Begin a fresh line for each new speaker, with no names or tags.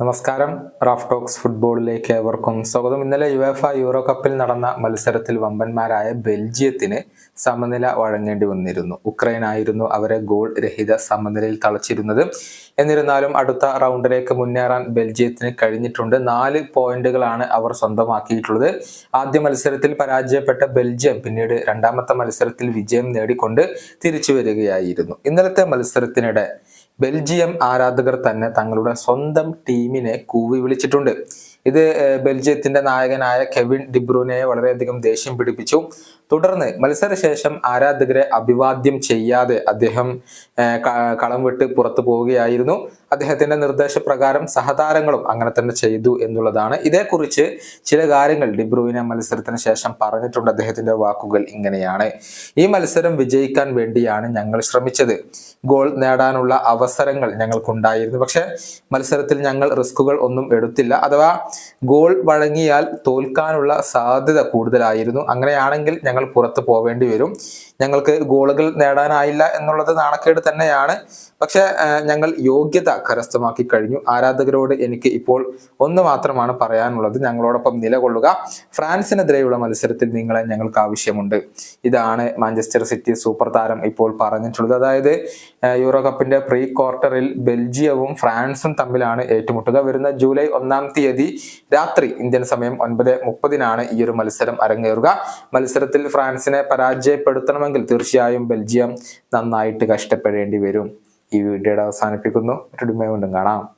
നമസ്കാരം. Raf talks ഫുട്ബോളിലേക്ക് ഏവർക്കും സ്വാഗതം. ഇന്നലെ യുഎഫ യൂറോ കപ്പിൽ നടന്ന മത്സരത്തിൽ വമ്പന്മാരായ ബെൽജിയത്തിന് സമനില വഴങ്ങേണ്ടി വന്നിരുന്നു. ഉക്രൈൻ ആയിരുന്നു അവരെ ഗോൾ രഹിത സമനിലയിൽ തളച്ചിരുന്നത്. എന്നിരുന്നാലും അടുത്ത റൗണ്ടിലേക്ക് മുന്നേറാൻ ബെൽജിയത്തിന് കഴിഞ്ഞിട്ടുണ്ട്. നാല് പോയിന്റുകളാണ് അവർ സ്വന്തമാക്കിയിട്ടുള്ളത്. ആദ്യ മത്സരത്തിൽ പരാജയപ്പെട്ട ബെൽജിയം പിന്നീട് രണ്ടാമത്തെ മത്സരത്തിൽ വിജയം നേടിക്കൊണ്ട് തിരിച്ചു വരികയായിരുന്നു. ഇന്നലത്തെ മത്സരത്തിനിടെ ബെൽജിയം ആരാധകർ തന്നെ തങ്ങളുടെ സ്വന്തം ടീമിനെ കൂവി വിളിച്ചിട്ടുണ്ട്. ഇത് ബെൽജിയത്തിന്റെ നായകനായ കെവിൻ ഡിബ്രൂനയെ വളരെയധികം ദേഷ്യം പിടിപ്പിച്ചു. തുടർന്ന് മത്സരശേഷം ആരാധകരെ അഭിവാദ്യം ചെയ്യാതെ അദ്ദേഹം കളം വിട്ട് പുറത്തു പോവുകയായിരുന്നു. അദ്ദേഹത്തിന്റെ നിർദ്ദേശപ്രകാരം സഹതാരങ്ങളും അങ്ങനെ തന്നെ ചെയ്തു എന്നുള്ളതാണ്. ഇതേക്കുറിച്ച് ചില കാര്യങ്ങൾ ഡിബ്രൂവിനെ മത്സരത്തിന് ശേഷം പറഞ്ഞിട്ടുണ്ട്. അദ്ദേഹത്തിന്റെ വാക്കുകൾ ഇങ്ങനെയാണ്. ഈ മത്സരം വിജയിക്കാൻ വേണ്ടിയാണ് ഞങ്ങൾ ശ്രമിച്ചത്. ഗോൾ നേടാനുള്ള അവസരങ്ങൾ ഞങ്ങൾക്കുണ്ടായിരുന്നു. പക്ഷെ മത്സരത്തിൽ ഞങ്ങൾ റിസ്കുകൾ ഒന്നും എടുത്തില്ല. അഥവാ ഗോൾ വഴങ്ങിയാൽ തോൽക്കാനുള്ള സാധ്യത കൂടുതലായിരുന്നു. അങ്ങനെയാണെങ്കിൽ ഞങ്ങൾ പുറത്ത് പോവേണ്ടി വരും. ഞങ്ങൾക്ക് ഗോളുകൾ നേടാനായില്ല എന്നുള്ളത് നാണക്കേട് തന്നെയാണ്. പക്ഷെ ഞങ്ങൾ യോഗ്യത കരസ്ഥമാക്കി കഴിഞ്ഞു. ആരാധകരോട് എനിക്ക് ഇപ്പോൾ ഒന്ന് മാത്രമാണ് പറയാനുള്ളത്. ഞങ്ങളോടൊപ്പം നിലകൊള്ളുക. ഫ്രാൻസിനെതിരെയുള്ള മത്സരത്തിൽ നിങ്ങളെ ഞങ്ങൾക്ക് ആവശ്യമുണ്ട്. ഇതാണ് മാഞ്ചസ്റ്റർ സിറ്റി സൂപ്പർ താരം ഇപ്പോൾ പറഞ്ഞിട്ടുള്ളത്. അതായത് യൂറോ കപ്പിന്റെ പ്രീ ക്വാർട്ടറിൽ ബെൽജിയവും ഫ്രാൻസും തമ്മിലാണ് ഏറ്റുമുട്ടുക. വരുന്ന ജൂലൈ ഒന്നാം തീയതി രാത്രി ഇന്ത്യൻ സമയം ഒൻപത് മുപ്പതിനാണ് ഈ ഒരു മത്സരം അരങ്ങേറുക. മത്സരത്തിൽ ഫ്രാൻസിനെ പരാജയപ്പെടുത്തണമെങ്കിൽ തീർച്ചയായും ബെൽജിയം നന്നായിട്ട് കഷ്ടപ്പെടേണ്ടി വരും. ഈ വീഡിയോയുടെ അവസാനിപ്പിക്കുന്നു. മറ്റൊരു കാണാം.